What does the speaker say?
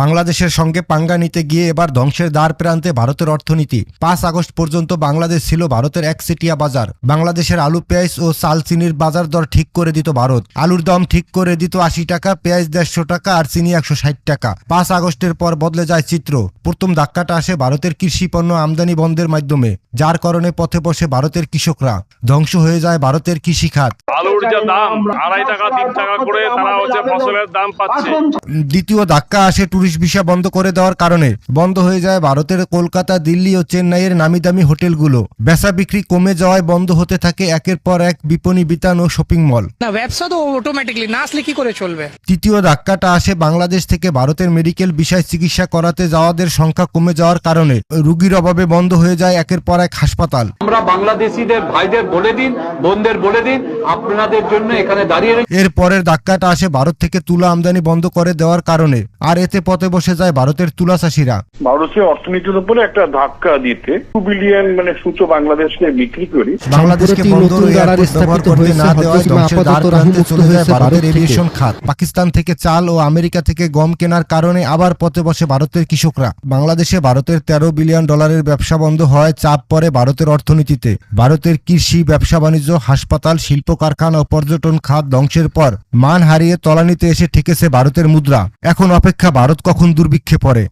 বাংলাদেশের সঙ্গে পাঙ্গা নিতে গিয়ে এবার ধ্বংসের দ্বার প্রান্তে ভারতের অর্থনীতি। পাঁচ আগস্ট পর্যন্ত বাংলাদেশ ছিল ভারতের একচেটিয়া বাজার। বাংলাদেশের আলু পেঁয়াজ ও চাল চিনির বাজার দর ঠিক করে দিত ভারত। আলুর দাম ঠিক করে দিত আশি টাকা পেঁয়াজ দেড়শো টাকা আর চিনি একশো ষাট টাকা। পাঁচ আগস্টের পর বদলে যায় চিত্র। প্রথম ধাক্কাটা আসে ভারতের কৃষি পণ্য আমদানি বন্ধের মাধ্যমে যার কারণে পথে বসে ভারতের কৃষকরা। ধ্বংস হয়ে যায় ভারতের কৃষি খাত আলুর যে দাম আড়াই টাকা তিন টাকা করে তারা হচ্ছে ফসলের দাম পাচ্ছে। দ্বিতীয় ধাক্কা আসে ট্যুরিস্ট ভিসা বন্ধ করে দেওয়ার কারণে বন্ধ হয়ে যায় ভারতের কলকাতা দিল্লি ও চেন্নাইয়ের নামি দামি হোটেলগুলো। বেচা বিক্রি কমে যাওয়ায় বন্ধ হতে থাকে একের পর এক বিপণী বিতান ও শপিং মল না ব্যবসা তো অটোমেটিকলি না আসলে কি করে চলবে? তৃতীয় ধাক্কাটা আসে বাংলাদেশ থেকে ভারতের মেডিকেল বিষয় চিকিৎসা করাতে যাওয়াদের সংখ্যা কমে যাওয়ার কারণে। রুগীর অভাবে বন্ধ হয়ে যায় একের পর এক হাসপাতাল। আমরা বাংলাদেশিদের ভাইদের বলে দিন বোনদের বলে দিন আপনাদের জন্য এখানে দাঁড়িয়ে। এর পরের ধাক্কাটা আসে ভারত থেকে তুলা আমদানি বন্ধ করে দেওয়ার কারণে। আর এতে পথে বসে যায় ভারতের তুলা চাষিরা ভারতীয় অর্থনীতির উপরে একটা ধাক্কা দিতে টু বিলিয়ন মানে সূচো বাংলাদেশকে বিক্রি করি। বাংলাদেশকে বন্দর দ্বারা ব্যবহার স্থাপিত করতে না দেওয়ায় আপাতত প্রান্তে চলে যায় ভারতের এভিয়েশন খাত। পাকিস্তান থেকে চাল ও আমেরিকা থেকে গম কেনার কারণে আবার পথে বসে ভারতের কৃষকরা। বাংলাদেশে ভারতের তেরো বিলিয়ন ডলারের ব্যবসা বন্ধ হয় চাপ পড়ে ভারতের অর্থনীতিতে। ভারতের কৃষি ব্যবসা বাণিজ্য হাসপাতাল শিল্প কারখানা ও পর্যটন খাত ধ্বংসের পর মান হারিয়ে তলানিতে এসে ঠেকেছে ভারতের মুদ্রা। এখন অপেক্ষা ভারত কখন দুর্ভিক্ষে পড়ে?